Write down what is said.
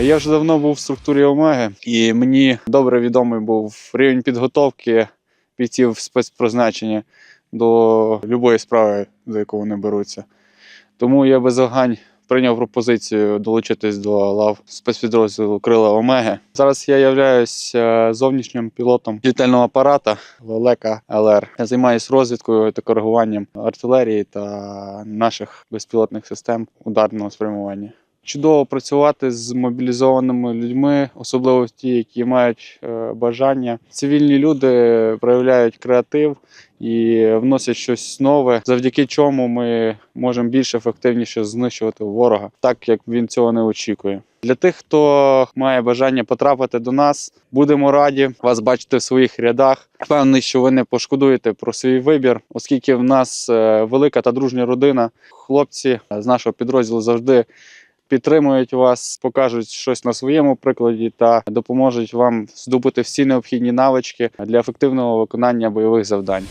Я вже давно був в структурі Омеги, і мені добре відомий був рівень підготовки бійців спецпризначення до будь-якої справи, за яку вони беруться. Тому я без вагань прийняв пропозицію долучитись до лав спецпідрозділу Крила Омеги. Зараз я являюся зовнішнім пілотом літального апарата Лелека ЛР. Я займаюся розвідкою та коригуванням артилерії та наших безпілотних систем ударного спрямування. Чудово працювати з мобілізованими людьми, особливо ті, які мають е, бажання. Цивільні люди проявляють креатив і вносять щось нове, завдяки чому ми можемо більш ефективніше знищувати ворога, так як він цього не очікує. Для тих, хто має бажання потрапити до нас, будемо раді вас бачити в своїх рядах. Впевнений, що ви не пошкодуєте про свій вибір, оскільки в нас е, велика та дружня родина. Хлопці з нашого підрозділу завжди підтримують вас, покажуть щось на своєму прикладі та допоможуть вам здобути всі необхідні навички для ефективного виконання бойових завдань.